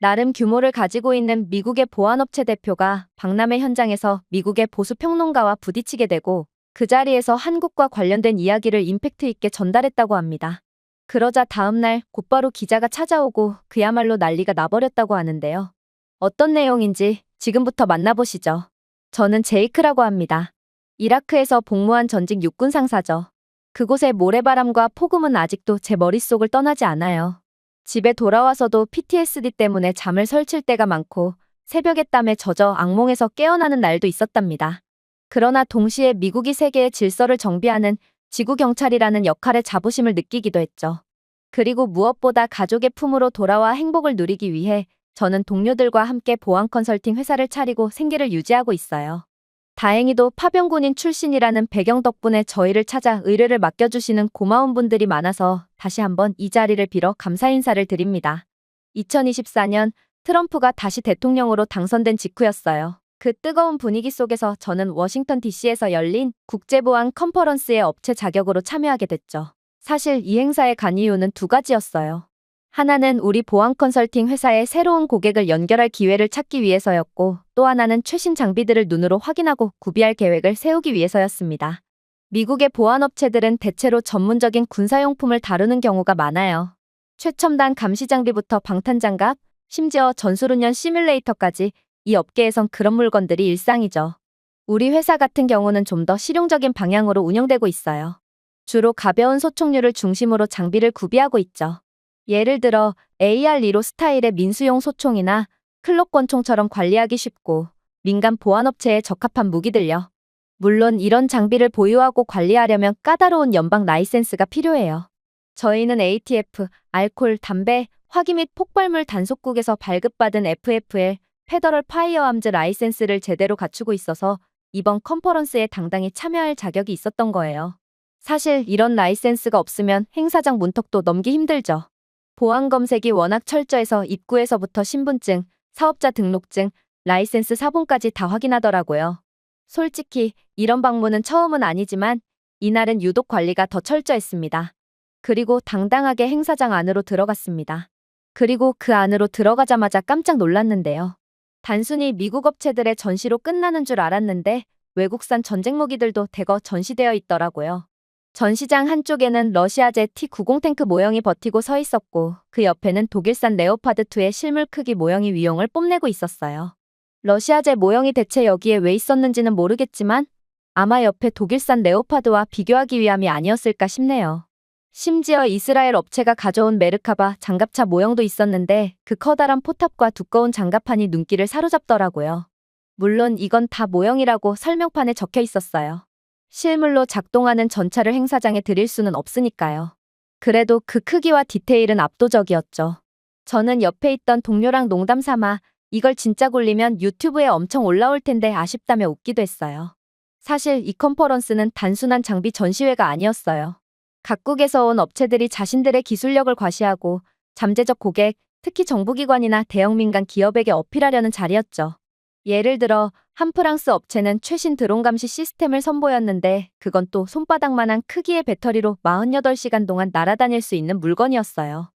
나름 규모를 가지고 있는 미국의 보안업체 대표가 박람회 현장에서 미국의 보수 평론가와 부딪히게 되고 그 자리에서 한국과 관련된 이야기를 임팩트 있게 전달했다고 합니다. 그러자 다음날 곧바로 기자가 찾아오고 그야말로 난리가 나버렸다고 하는데요. 어떤 내용인지 지금부터 만나보시죠. 저는 제이크라고 합니다. 이라크에서 복무한 전직 육군 상사죠. 그곳의 모래바람과 폭음은 아직도 제 머릿속을 떠나지 않아요. 집에 돌아와서도 PTSD 때문에 잠을 설칠 때가 많고 새벽에 땀에 젖어 악몽에서 깨어나는 날도 있었답니다. 그러나 동시에 미국이 세계의 질서를 정비하는 지구 경찰이라는 역할의 자부심을 느끼기도 했죠. 그리고 무엇보다 가족의 품으로 돌아와 행복을 누리기 위해 저는 동료들과 함께 보안 컨설팅 회사를 차리고 생계를 유지하고 있어요. 다행히도 파병군인 출신이라는 배경 덕분에 저희를 찾아 의뢰를 맡겨주시는 고마운 분들이 많아서 다시 한번 이 자리를 빌어 감사 인사를 드립니다. 2024년 트럼프가 다시 대통령으로 당선된 직후였어요. 그 뜨거운 분위기 속에서 저는 워싱턴 DC에서 열린 국제보안 컨퍼런스의 업체 자격으로 참여하게 됐죠. 사실 이 행사에 간 이유는 두 가지였어요. 하나는 우리 보안 컨설팅 회사의 새로운 고객을 연결할 기회를 찾기 위해서였고 또 하나는 최신 장비들을 눈으로 확인하고 구비할 계획을 세우기 위해서였습니다. 미국의 보안업체들은 대체로 전문적인 군사용품을 다루는 경우가 많아요. 최첨단 감시 장비부터 방탄장갑, 심지어 전술훈련 시뮬레이터까지 이 업계에선 그런 물건들이 일상이죠. 우리 회사 같은 경우는 좀 더 실용적인 방향으로 운영되고 있어요. 주로 가벼운 소총류를 중심으로 장비를 구비하고 있죠. 예를 들어 AR-15 스타일의 민수용 소총이나 클록권총처럼 관리하기 쉽고 민간 보안업체에 적합한 무기들요. 물론 이런 장비를 보유하고 관리하려면 까다로운 연방 라이센스가 필요해요. 저희는 ATF, 알콜, 담배, 화기 및 폭발물 단속국에서 발급받은 FFL, 페더럴 파이어암즈 라이센스를 제대로 갖추고 있어서 이번 컨퍼런스에 당당히 참여할 자격이 있었던 거예요. 사실 이런 라이센스가 없으면 행사장 문턱도 넘기 힘들죠. 보안 검색이 워낙 철저해서 입구에서부터 신분증, 사업자 등록증, 라이센스 사본까지 다 확인하더라고요. 솔직히 이런 방문은 처음은 아니지만 이날은 유독 관리가 더 철저했습니다. 그리고 당당하게 행사장 안으로 들어갔습니다. 그리고 그 안으로 들어가자마자 깜짝 놀랐는데요. 단순히 미국 업체들의 전시로 끝나는 줄 알았는데 외국산 전쟁 무기들도 대거 전시되어 있더라고요. 전시장 한쪽에는 러시아제 T-90 탱크 모형이 버티고 서 있었고 그 옆에는 독일산 레오파드2의 실물 크기 모형이 위용을 뽐내고 있었어요. 러시아제 모형이 대체 여기에 왜 있었는지는 모르겠지만 아마 옆에 독일산 레오파드와 비교하기 위함이 아니었을까 싶네요. 심지어 이스라엘 업체가 가져온 메르카바 장갑차 모형도 있었는데 그 커다란 포탑과 두꺼운 장갑판이 눈길을 사로잡더라고요. 물론 이건 다 모형이라고 설명판에 적혀 있었어요. 실물로 작동하는 전차를 행사장에 드릴 수는 없으니까요. 그래도 그 크기와 디테일은 압도적이었죠. 저는 옆에 있던 동료랑 농담 삼아 이걸 진짜 굴리면 유튜브에 엄청 올라올 텐데 아쉽다며 웃기도 했어요. 사실 이 컨퍼런스는 단순한 장비 전시회가 아니었어요. 각국에서 온 업체들이 자신들의 기술력을 과시하고 잠재적 고객, 특히 정부기관이나 대형 민간 기업에게 어필하려는 자리였죠. 예를 들어 한 프랑스 업체는 최신 드론 감시 시스템을 선보였는데 그건 또 손바닥만한 크기의 배터리로 48시간 동안 날아다닐 수 있는 물건이었어요.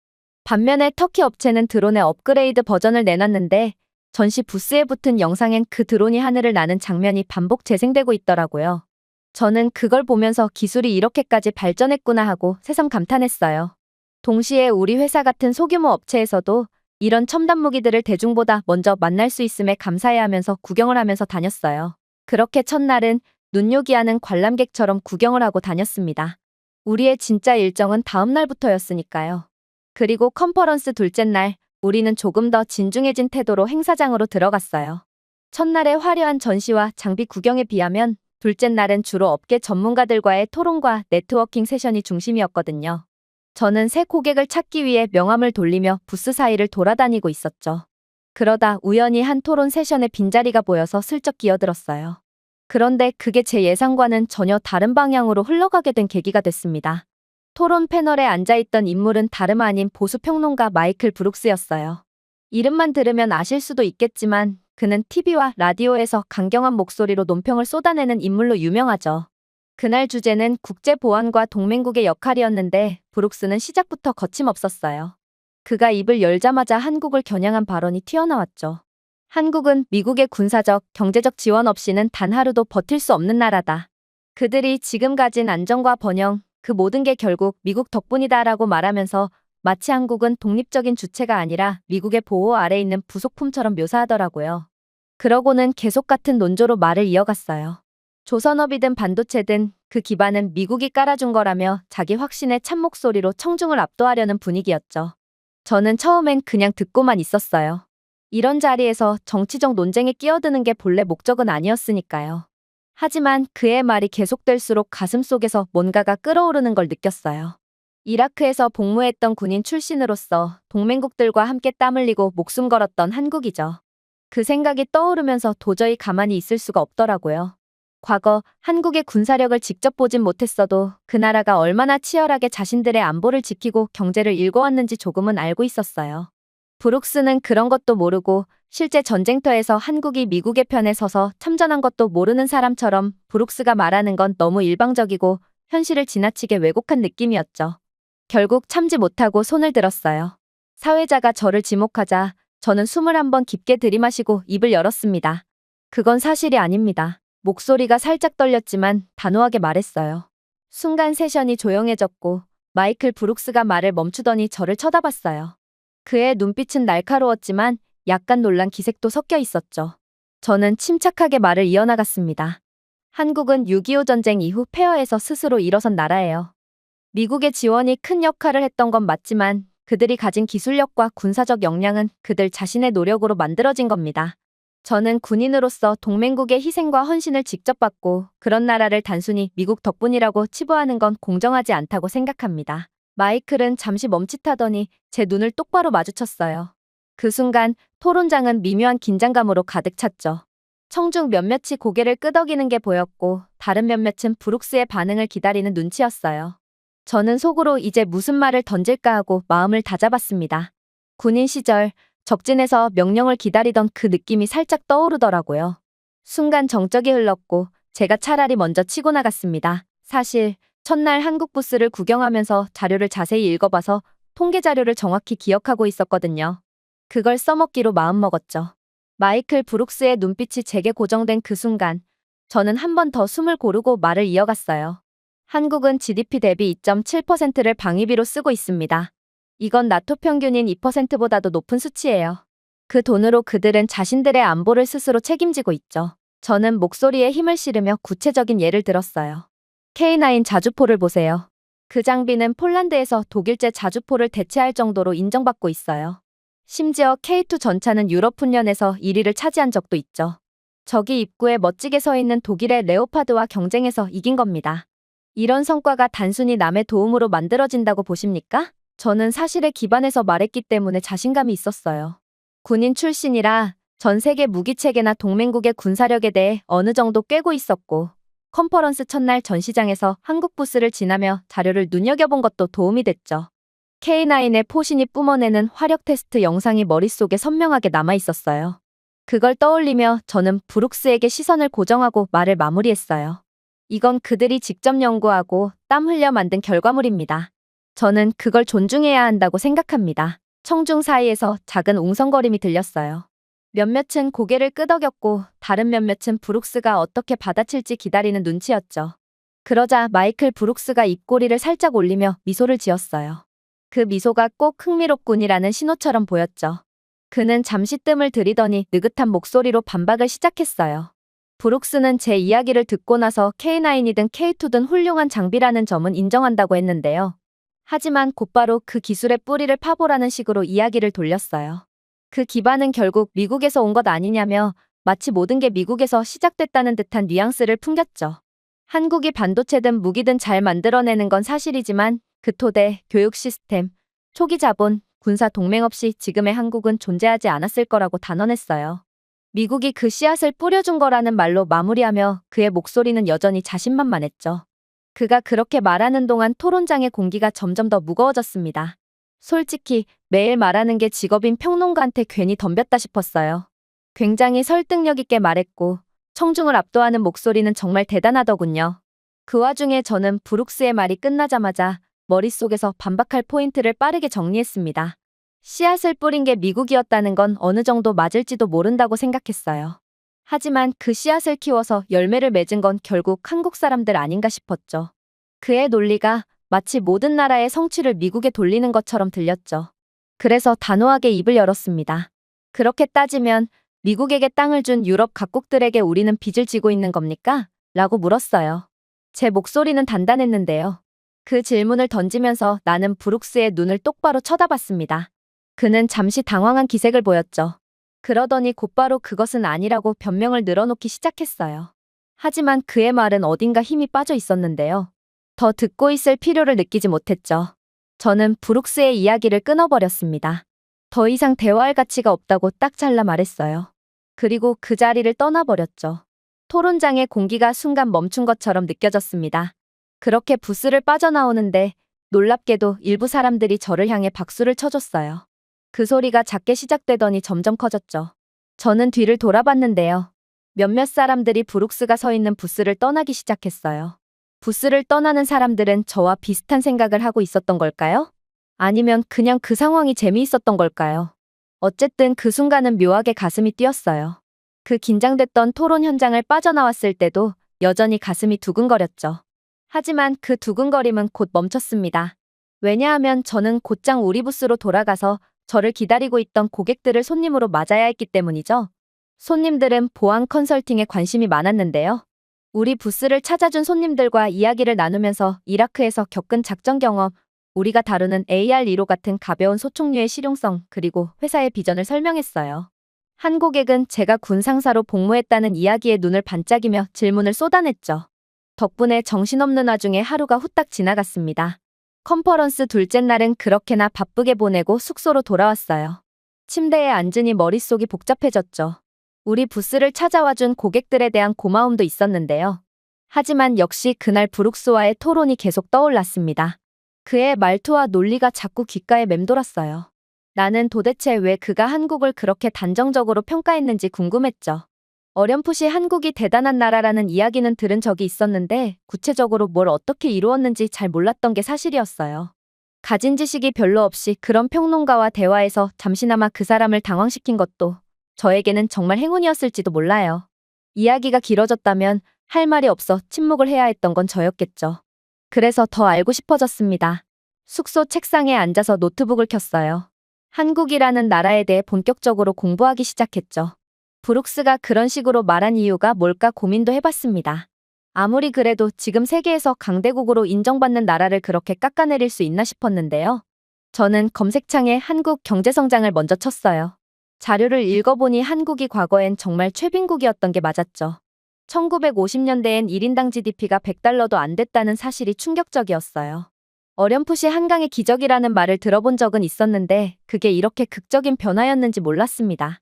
반면에 터키 업체는 드론의 업그레이드 버전을 내놨는데 전시 부스에 붙은 영상엔 그 드론이 하늘을 나는 장면이 반복 재생되고 있더라고요. 저는 그걸 보면서 기술이 이렇게까지 발전했구나 하고 새삼 감탄했어요. 동시에 우리 회사 같은 소규모 업체에서도 이런 첨단 무기들을 대중보다 먼저 만날 수 있음에 감사해하면서 구경을 하면서 다녔어요. 그렇게 첫날은 눈요기하는 관람객처럼 구경을 하고 다녔습니다. 우리의 진짜 일정은 다음 날부터였으니까요. 그리고 컨퍼런스 둘째 날, 우리는 조금 더 진중해진 태도로 행사장으로 들어갔어요. 첫날의 화려한 전시와 장비 구경에 비하면 둘째 날은 주로 업계 전문가들과의 토론과 네트워킹 세션이 중심이었거든요. 저는 새 고객을 찾기 위해 명함을 돌리며 부스 사이를 돌아다니고 있었죠. 그러다 우연히 한 토론 세션에 빈자리가 보여서 슬쩍 끼어들었어요. 그런데 그게 제 예상과는 전혀 다른 방향으로 흘러가게 된 계기가 됐습니다. 토론 패널에 앉아있던 인물은 다름 아닌 보수 평론가 마이클 브룩스였어요. 이름만 들으면 아실 수도 있겠지만 그는 TV와 라디오에서 강경한 목소리로 논평을 쏟아내는 인물로 유명하죠. 그날 주제는 국제 보안과 동맹국의 역할이었는데 브룩스는 시작부터 거침없었어요. 그가 입을 열자마자 한국을 겨냥한 발언이 튀어나왔죠. 한국은 미국의 군사적, 경제적 지원 없이는 단 하루도 버틸 수 없는 나라다. 그들이 지금 가진 안정과 번영, 그 모든 게 결국 미국 덕분이다라고 말하면서 마치 한국은 독립적인 주체가 아니라 미국의 보호 아래 있는 부속품처럼 묘사하더라고요. 그러고는 계속 같은 논조로 말을 이어갔어요. 조선업이든 반도체든 그 기반은 미국이 깔아준 거라며 자기 확신의 참 목소리로 청중을 압도하려는 분위기였죠. 저는 처음엔 그냥 듣고만 있었어요. 이런 자리에서 정치적 논쟁에 끼어드는 게 본래 목적은 아니었으니까요. 하지만 그의 말이 계속될수록 가슴 속에서 뭔가가 끓어오르는 걸 느꼈어요. 이라크에서 복무했던 군인 출신으로서 동맹국들과 함께 땀 흘리고 목숨 걸었던 한국이죠. 그 생각이 떠오르면서 도저히 가만히 있을 수가 없더라고요. 과거 한국의 군사력을 직접 보진 못했어도 그 나라가 얼마나 치열하게 자신들의 안보를 지키고 경제를 일궈왔는지 조금은 알고 있었어요. 브룩스는 그런 것도 모르고 실제 전쟁터에서 한국이 미국의 편에 서서 참전한 것도 모르는 사람처럼 브룩스가 말하는 건 너무 일방적이고 현실을 지나치게 왜곡한 느낌이었죠. 결국 참지 못하고 손을 들었어요. 사회자가 저를 지목하자 저는 숨을 한번 깊게 들이마시고 입을 열었습니다. 그건 사실이 아닙니다. 목소리가 살짝 떨렸지만 단호하게 말했어요. 순간 세션이 조용해졌고 마이클 브룩스가 말을 멈추더니 저를 쳐다봤어요. 그의 눈빛은 날카로웠지만 약간 놀란 기색도 섞여 있었죠. 저는 침착하게 말을 이어나갔습니다. 한국은 6.25 전쟁 이후 폐허에서 스스로 일어선 나라예요. 미국의 지원이 큰 역할을 했던 건 맞지만 그들이 가진 기술력과 군사적 역량은 그들 자신의 노력으로 만들어진 겁니다. 저는 군인으로서 동맹국의 희생과 헌신을 직접 받고 그런 나라를 단순히 미국 덕분이라고 치부하는 건 공정하지 않다고 생각합니다. 마이클은 잠시 멈칫하더니 제 눈을 똑바로 마주쳤어요. 그 순간 토론장은 미묘한 긴장감으로 가득 찼죠. 청중 몇몇이 고개를 끄덕이는 게 보였고 다른 몇몇은 브룩스의 반응을 기다리는 눈치였어요. 저는 속으로 이제 무슨 말을 던질까 하고 마음을 다잡았습니다. 군인 시절 적진에서 명령을 기다리던 그 느낌이 살짝 떠오르더라고요. 순간 정적이 흘렀고 제가 차라리 먼저 치고 나갔습니다. 사실 첫날 한국 부스를 구경하면서 자료를 자세히 읽어봐서 통계 자료를 정확히 기억하고 있었거든요. 그걸 써먹기로 마음먹었죠. 마이클 브룩스의 눈빛이 제게 고정된 그 순간 저는 한 번 더 숨을 고르고 말을 이어갔어요. 한국은 GDP 대비 2.7%를 방위비로 쓰고 있습니다. 이건 나토 평균인 2%보다도 높은 수치예요. 그 돈으로 그들은 자신들의 안보를 스스로 책임지고 있죠. 저는 목소리에 힘을 실으며 구체적인 예를 들었어요. K9 자주포를 보세요. 그 장비는 폴란드에서 독일제 자주포를 대체할 정도로 인정받고 있어요. 심지어 K2 전차는 유럽 훈련에서 1위를 차지한 적도 있죠. 저기 입구에 멋지게 서 있는 독일의 레오파드와 경쟁해서 이긴 겁니다. 이런 성과가 단순히 남의 도움으로 만들어진다고 보십니까? 저는 사실에 기반해서 말했기 때문에 자신감이 있었어요. 군인 출신이라 전 세계 무기체계나 동맹국의 군사력에 대해 어느 정도 꿰고 있었고, 컨퍼런스 첫날 전시장에서 한국 부스를 지나며 자료를 눈여겨본 것도 도움이 됐죠. K9의 포신이 뿜어내는 화력 테스트 영상이 머릿속에 선명하게 남아 있었어요. 그걸 떠올리며 저는 브룩스에게 시선을 고정하고 말을 마무리했어요. 이건 그들이 직접 연구하고 땀 흘려 만든 결과물입니다. 저는 그걸 존중해야 한다고 생각합니다. 청중 사이에서 작은 웅성거림이 들렸어요. 몇몇은 고개를 끄덕였고 다른 몇몇은 브룩스가 어떻게 받아칠지 기다리는 눈치였죠. 그러자 마이클 브룩스가 입꼬리를 살짝 올리며 미소를 지었어요. 그 미소가 꼭 흥미롭군이라는 신호처럼 보였죠. 그는 잠시 뜸을 들이더니 느긋한 목소리로 반박을 시작했어요. 브룩스는 제 이야기를 듣고 나서 K9이든 K2든 훌륭한 장비라는 점은 인정한다고 했는데요. 하지만 곧바로 그 기술의 뿌리를 파보라는 식으로 이야기를 돌렸어요. 그 기반은 결국 미국에서 온 것 아니냐며 마치 모든 게 미국에서 시작됐다는 듯한 뉘앙스를 풍겼죠. 한국이 반도체든 무기든 잘 만들어내는 건 사실이지만 그 토대, 교육 시스템, 초기 자본, 군사 동맹 없이 지금의 한국은 존재하지 않았을 거라고 단언했어요. 미국이 그 씨앗을 뿌려준 거라는 말로 마무리하며 그의 목소리는 여전히 자신만만했죠. 그가 그렇게 말하는 동안 토론장의 공기가 점점 더 무거워졌습니다. 솔직히 매일 말하는 게 직업인 평론가한테 괜히 덤볐다 싶었어요. 굉장히 설득력 있게 말했고 청중을 압도하는 목소리는 정말 대단하더군요. 그 와중에 저는 브룩스의 말이 끝나자마자 머릿속에서 반박할 포인트를 빠르게 정리했습니다. 씨앗을 뿌린 게 미국이었다는 건 어느 정도 맞을지도 모른다고 생각했어요. 하지만 그 씨앗을 키워서 열매를 맺은 건 결국 한국 사람들 아닌가 싶었죠. 그의 논리가 마치 모든 나라의 성취를 미국에 돌리는 것처럼 들렸죠. 그래서 단호하게 입을 열었습니다. 그렇게 따지면 미국에게 땅을 준 유럽 각국들에게 우리는 빚을 지고 있는 겁니까? 라고 물었어요. 제 목소리는 단단했는데요. 그 질문을 던지면서 나는 브룩스의 눈을 똑바로 쳐다봤습니다. 그는 잠시 당황한 기색을 보였죠. 그러더니 곧바로 그것은 아니라고 변명을 늘어놓기 시작했어요. 하지만 그의 말은 어딘가 힘이 빠져 있었는데요. 더 듣고 있을 필요를 느끼지 못했죠. 저는 브룩스의 이야기를 끊어버렸습니다. 더 이상 대화할 가치가 없다고 딱 잘라 말했어요. 그리고 그 자리를 떠나버렸죠. 토론장의 공기가 순간 멈춘 것처럼 느껴졌습니다. 그렇게 부스를 빠져나오는데 놀랍게도 일부 사람들이 저를 향해 박수를 쳐줬어요. 그 소리가 작게 시작되더니 점점 커졌죠. 저는 뒤를 돌아봤는데요. 몇몇 사람들이 브룩스가 서 있는 부스를 떠나기 시작했어요. 부스를 떠나는 사람들은 저와 비슷한 생각을 하고 있었던 걸까요? 아니면 그냥 그 상황이 재미있었던 걸까요? 어쨌든 그 순간은 묘하게 가슴이 뛰었어요. 그 긴장됐던 토론 현장을 빠져나왔을 때도 여전히 가슴이 두근거렸죠. 하지만 그 두근거림은 곧 멈췄습니다. 왜냐하면 저는 곧장 우리 부스로 돌아가서 저를 기다리고 있던 고객들을 손님으로 맞아야 했기 때문이죠. 손님들은 보안 컨설팅에 관심이 많았는데요. 우리 부스를 찾아준 손님들과 이야기를 나누면서 이라크에서 겪은 작전 경험, 우리가 다루는 AR-15 같은 가벼운 소총류의 실용성, 그리고 회사의 비전을 설명했어요. 한 고객은 제가 군 상사로 복무했다는 이야기에 눈을 반짝이며 질문을 쏟아냈죠. 덕분에 정신없는 와중에 하루가 후딱 지나갔습니다. 컨퍼런스 둘째 날은 그렇게나 바쁘게 보내고 숙소로 돌아왔어요. 침대에 앉으니 머릿속이 복잡해졌죠. 우리 부스를 찾아와준 고객들에 대한 고마움도 있었는데요. 하지만 역시 그날 브룩스와의 토론이 계속 떠올랐습니다. 그의 말투와 논리가 자꾸 귓가에 맴돌았어요. 나는 도대체 왜 그가 한국을 그렇게 단정적으로 평가했는지 궁금했죠. 어렴풋이 한국이 대단한 나라라는 이야기는 들은 적이 있었는데 구체적으로 뭘 어떻게 이루었는지 잘 몰랐던 게 사실이었어요. 가진 지식이 별로 없이 그런 평론가와 대화에서 잠시나마 그 사람을 당황시킨 것도 저에게는 정말 행운이었을지도 몰라요. 이야기가 길어졌다면 할 말이 없어 침묵을 해야 했던 건 저였겠죠. 그래서 더 알고 싶어졌습니다. 숙소 책상에 앉아서 노트북을 켰어요. 한국이라는 나라에 대해 본격적으로 공부하기 시작했죠. 브룩스가 그런 식으로 말한 이유가 뭘까 고민도 해봤습니다. 아무리 그래도 지금 세계에서 강대국으로 인정받는 나라를 그렇게 깎아내릴 수 있나 싶었는데요. 저는 검색창에 한국 경제성장을 먼저 쳤어요. 자료를 읽어보니 한국이 과거엔 정말 최빈국이었던 게 맞았죠. 1950년대엔 1인당 GDP가 100달러도 안 됐다는 사실이 충격적이었어요. 어렴풋이 한강의 기적이라는 말을 들어본 적은 있었는데 그게 이렇게 극적인 변화였는지 몰랐습니다.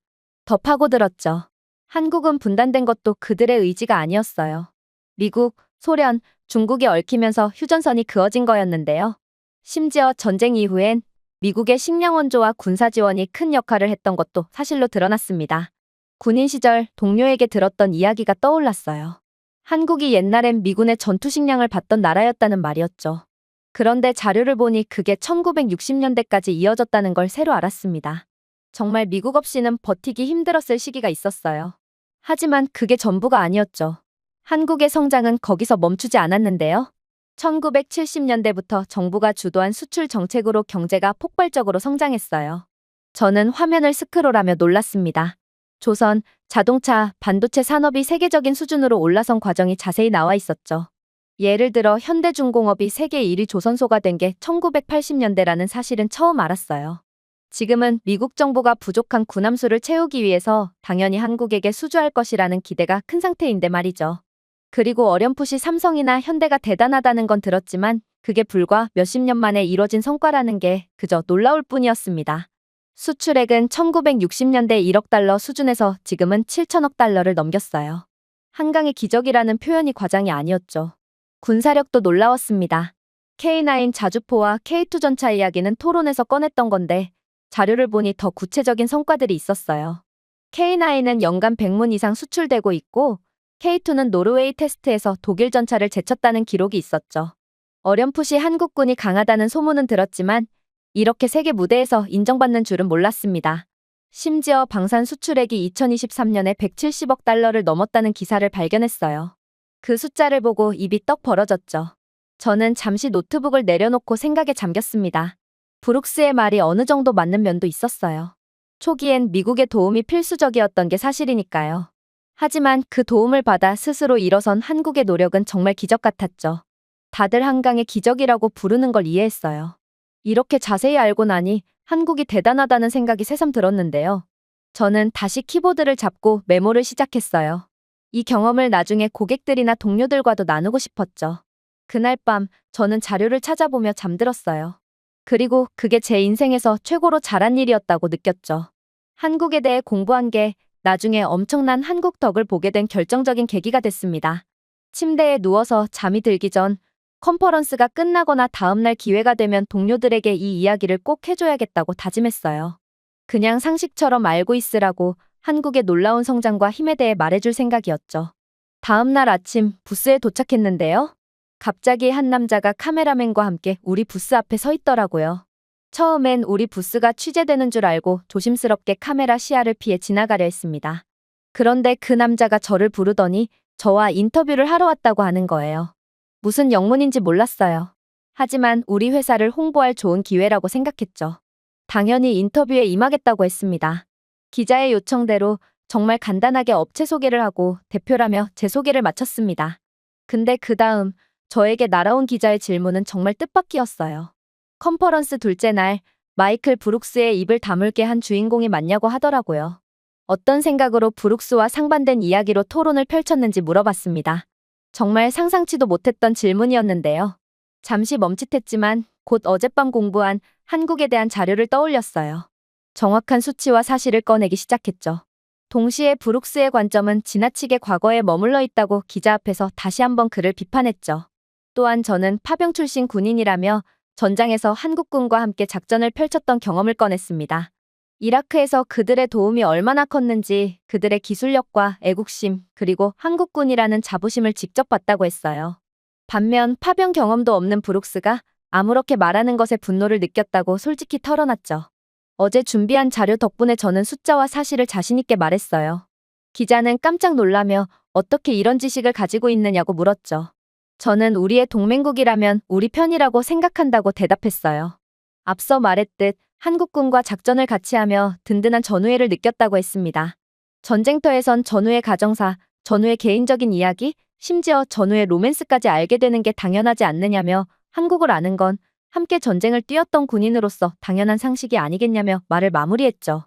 더 파고들었죠. 한국은 분단된 것도 그들의 의지가 아니었어요. 미국, 소련, 중국이 얽히면서 휴전선이 그어진 거였는데요. 심지어 전쟁 이후엔 미국의 식량 원조와 군사 지원이 큰 역할을 했던 것도 사실로 드러났습니다. 군인 시절 동료에게 들었던 이야기가 떠올랐어요. 한국이 옛날엔 미군의 전투 식량을 받던 나라였다는 말이었죠. 그런데 자료를 보니 그게 1960년대까지 이어졌다는 걸 새로 알았습니다. 정말 미국 없이는 버티기 힘들었을 시기가 있었어요. 하지만 그게 전부가 아니었죠. 한국의 성장은 거기서 멈추지 않았는데요. 1970년대부터 정부가 주도한 수출 정책으로 경제가 폭발적으로 성장했어요. 저는 화면을 스크롤하며 놀랐습니다. 조선, 자동차, 반도체 산업이 세계적인 수준으로 올라선 과정이 자세히 나와 있었죠. 예를 들어 현대중공업이 세계 1위 조선소가 된 게 1980년대라는 사실은 처음 알았어요. 지금은 미국 정부가 부족한 군함수를 채우기 위해서 당연히 한국에게 수주할 것이라는 기대가 큰 상태인데 말이죠. 그리고 어렴풋이 삼성이나 현대가 대단하다는 건 들었지만 그게 불과 몇십 년 만에 이뤄진 성과라는 게 그저 놀라울 뿐이었습니다. 수출액은 1960년대 1억 달러 수준에서 지금은 7천억 달러를 넘겼어요. 한강의 기적이라는 표현이 과장이 아니었죠. 군사력도 놀라웠습니다. K9 자주포와 K2 전차 이야기는 토론에서 꺼냈던 건데 자료를 보니 더 구체적인 성과들이 있었어요. K9은 연간 100문 이상 수출되고 있고 K2는 노르웨이 테스트에서 독일 전차를 제쳤다는 기록이 있었죠. 어렴풋이 한국군이 강하다는 소문은 들었지만 이렇게 세계 무대에서 인정받는 줄은 몰랐습니다. 심지어 방산 수출액이 2023년에 170억 달러를 넘었다는 기사를 발견했어요. 그 숫자를 보고 입이 떡 벌어졌죠. 저는 잠시 노트북을 내려놓고 생각에 잠겼습니다. 브룩스의 말이 어느 정도 맞는 면도 있었어요. 초기엔 미국의 도움이 필수적이었던 게 사실이니까요. 하지만 그 도움을 받아 스스로 일어선 한국의 노력은 정말 기적 같았죠. 다들 한강의 기적이라고 부르는 걸 이해했어요. 이렇게 자세히 알고 나니 한국이 대단하다는 생각이 새삼 들었는데요. 저는 다시 키보드를 잡고 메모를 시작했어요. 이 경험을 나중에 고객들이나 동료들과도 나누고 싶었죠. 그날 밤 저는 자료를 찾아보며 잠들었어요. 그리고 그게 제 인생에서 최고로 잘한 일이었다고 느꼈죠. 한국에 대해 공부한 게 나중에 엄청난 한국 덕을 보게 된 결정적인 계기가 됐습니다. 침대에 누워서 잠이 들기 전 컨퍼런스가 끝나거나 다음날 기회가 되면 동료들에게 이 이야기를 꼭 해줘야겠다고 다짐했어요. 그냥 상식처럼 알고 있으라고 한국의 놀라운 성장과 힘에 대해 말해줄 생각이었죠. 다음날 아침 부스에 도착했는데요. 갑자기 한 남자가 카메라맨과 함께 우리 부스 앞에 서 있더라고요. 처음엔 우리 부스가 취재되는 줄 알고 조심스럽게 카메라 시야를 피해 지나가려 했습니다. 그런데 그 남자가 저를 부르더니 저와 인터뷰를 하러 왔다고 하는 거예요. 무슨 영문인지 몰랐어요. 하지만 우리 회사를 홍보할 좋은 기회라고 생각했죠. 당연히 인터뷰에 임하겠다고 했습니다. 기자의 요청대로 정말 간단하게 업체 소개를 하고 대표라며 제 소개를 마쳤습니다. 근데 그 다음 저에게 날아온 기자의 질문은 정말 뜻밖이었어요. 컨퍼런스 둘째 날 마이클 브룩스의 입을 다물게 한 주인공이 맞냐고 하더라고요. 어떤 생각으로 브룩스와 상반된 이야기로 토론을 펼쳤는지 물어봤습니다. 정말 상상치도 못했던 질문이었는데요. 잠시 멈칫했지만 곧 어젯밤 공부한 한국에 대한 자료를 떠올렸어요. 정확한 수치와 사실을 꺼내기 시작했죠. 동시에 브룩스의 관점은 지나치게 과거에 머물러 있다고 기자 앞에서 다시 한번 그를 비판했죠. 또한 저는 파병 출신 군인이라며 전장에서 한국군과 함께 작전을 펼쳤던 경험을 꺼냈습니다. 이라크에서 그들의 도움이 얼마나 컸는지 그들의 기술력과 애국심 그리고 한국군이라는 자부심을 직접 봤다고 했어요. 반면 파병 경험도 없는 브룩스가 아무렇게 말하는 것에 분노를 느꼈다고 솔직히 털어놨죠. 어제 준비한 자료 덕분에 저는 숫자와 사실을 자신있게 말했어요. 기자는 깜짝 놀라며 어떻게 이런 지식을 가지고 있느냐고 물었죠. 저는 우리의 동맹국이라면 우리 편이라고 생각한다고 대답했어요. 앞서 말했듯 한국군과 작전을 같이 하며 든든한 전우회를 느꼈다고 했습니다. 전쟁터에선 전우의 가정사, 전우의 개인적인 이야기, 심지어 전우의 로맨스까지 알게 되는 게 당연하지 않느냐며 한국을 아는 건 함께 전쟁을 뛰었던 군인으로서 당연한 상식이 아니겠냐며 말을 마무리했죠.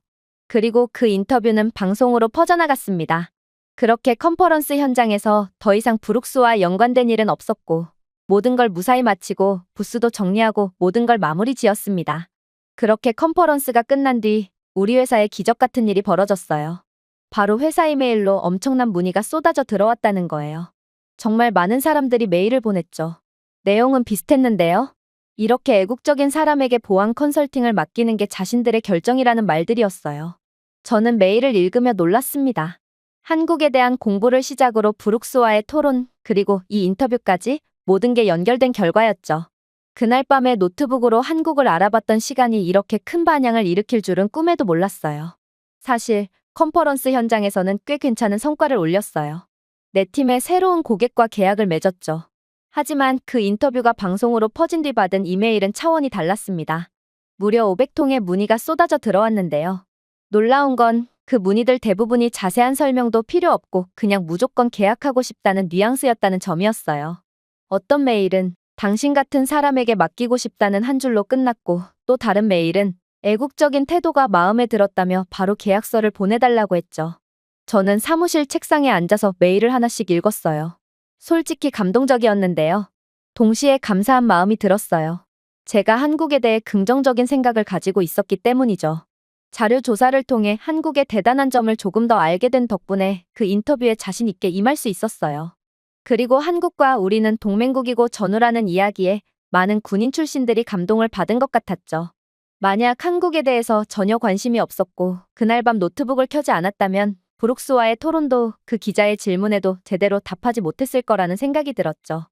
그리고 그 인터뷰는 방송으로 퍼져나갔습니다. 그렇게 컨퍼런스 현장에서 더 이상 브룩스와 연관된 일은 없었고 모든 걸 무사히 마치고 부스도 정리하고 모든 걸 마무리 지었습니다. 그렇게 컨퍼런스가 끝난 뒤 우리 회사에 기적 같은 일이 벌어졌어요. 바로 회사 이메일로 엄청난 문의가 쏟아져 들어왔다는 거예요. 정말 많은 사람들이 메일을 보냈죠. 내용은 비슷했는데요. 이렇게 애국적인 사람에게 보안 컨설팅을 맡기는 게 자신들의 결정이라는 말들이었어요. 저는 메일을 읽으며 놀랐습니다. 한국에 대한 공부를 시작으로 브룩스와의 토론, 그리고 이 인터뷰까지 모든 게 연결된 결과였죠. 그날 밤에 노트북으로 한국을 알아봤던 시간이 이렇게 큰 반향을 일으킬 줄은 꿈에도 몰랐어요. 사실 컨퍼런스 현장에서는 꽤 괜찮은 성과를 올렸어요. 내 팀의 새로운 고객과 계약을 맺었죠. 하지만 그 인터뷰가 방송으로 퍼진 뒤 받은 이메일은 차원이 달랐습니다. 무려 500통의 문의가 쏟아져 들어왔는데요. 놀라운 건 그 문의들 대부분이 자세한 설명도 필요 없고 그냥 무조건 계약하고 싶다는 뉘앙스였다는 점이었어요. 어떤 메일은 당신 같은 사람에게 맡기고 싶다는 한 줄로 끝났고 또 다른 메일은 애국적인 태도가 마음에 들었다며 바로 계약서를 보내달라고 했죠. 저는 사무실 책상에 앉아서 메일을 하나씩 읽었어요. 솔직히 감동적이었는데요. 동시에 감사한 마음이 들었어요. 제가 한국에 대해 긍정적인 생각을 가지고 있었기 때문이죠. 자료 조사를 통해 한국의 대단한 점을 조금 더 알게 된 덕분에 그 인터뷰에 자신 있게 임할 수 있었어요. 그리고 한국과 우리는 동맹국이고 전우라는 이야기에 많은 군인 출신들이 감동을 받은 것 같았죠. 만약 한국에 대해서 전혀 관심이 없었고 그날 밤 노트북을 켜지 않았다면 브룩스와의 토론도 그 기자의 질문에도 제대로 답하지 못했을 거라는 생각이 들었죠.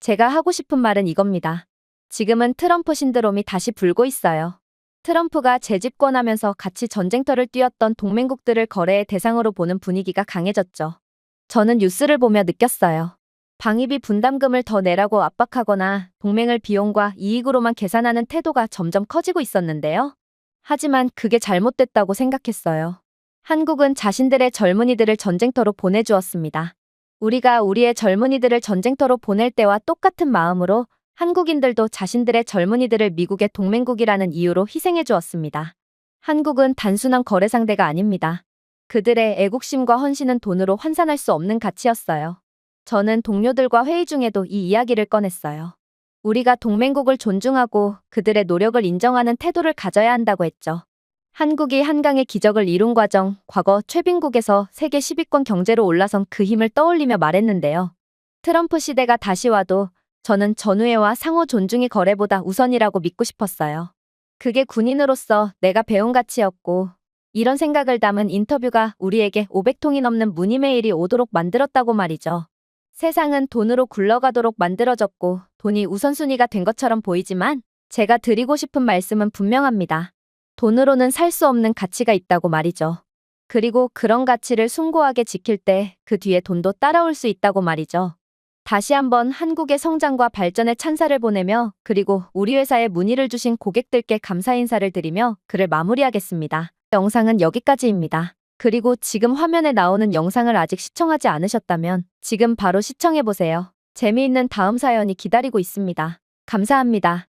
제가 하고 싶은 말은 이겁니다. 지금은 트럼프 신드롬이 다시 불고 있어요. 트럼프가 재집권하면서 같이 전쟁터를 뛰었던 동맹국들을 거래의 대상으로 보는 분위기가 강해졌죠. 저는 뉴스를 보며 느꼈어요. 방위비 분담금을 더 내라고 압박하거나 동맹을 비용과 이익으로만 계산하는 태도가 점점 커지고 있었는데요. 하지만 그게 잘못됐다고 생각했어요. 한국은 자신들의 젊은이들을 전쟁터로 보내주었습니다. 우리가 우리의 젊은이들을 전쟁터로 보낼 때와 똑같은 마음으로 한국인들도 자신들의 젊은이들을 미국의 동맹국이라는 이유로 희생해 주었습니다. 한국은 단순한 거래 상대가 아닙니다. 그들의 애국심과 헌신은 돈으로 환산할 수 없는 가치였어요. 저는 동료들과 회의 중에도 이 이야기를 꺼냈어요. 우리가 동맹국을 존중하고 그들의 노력을 인정하는 태도를 가져야 한다고 했죠. 한국이 한강의 기적을 이룬 과정, 과거 최빈국에서 세계 10위권 경제로 올라선 그 힘을 떠올리며 말했는데요. 트럼프 시대가 다시 와도 저는 전우애와 상호 존중이 거래보다 우선이라고 믿고 싶었어요. 그게 군인으로서 내가 배운 가치였고, 이런 생각을 담은 인터뷰가 우리에게 500통이 넘는 문의 메일이 오도록 만들었다고 말이죠. 세상은 돈으로 굴러가도록 만들어졌고, 돈이 우선순위가 된 것처럼 보이지만, 제가 드리고 싶은 말씀은 분명합니다. 돈으로는 살 수 없는 가치가 있다고 말이죠. 그리고 그런 가치를 숭고하게 지킬 때 그 뒤에 돈도 따라올 수 있다고 말이죠. 다시 한번 한국의 성장과 발전에 찬사를 보내며 그리고 우리 회사에 문의를 주신 고객들께 감사 인사를 드리며 글을 마무리하겠습니다. 영상은 여기까지입니다. 그리고 지금 화면에 나오는 영상을 아직 시청하지 않으셨다면 지금 바로 시청해보세요. 재미있는 다음 사연이 기다리고 있습니다. 감사합니다.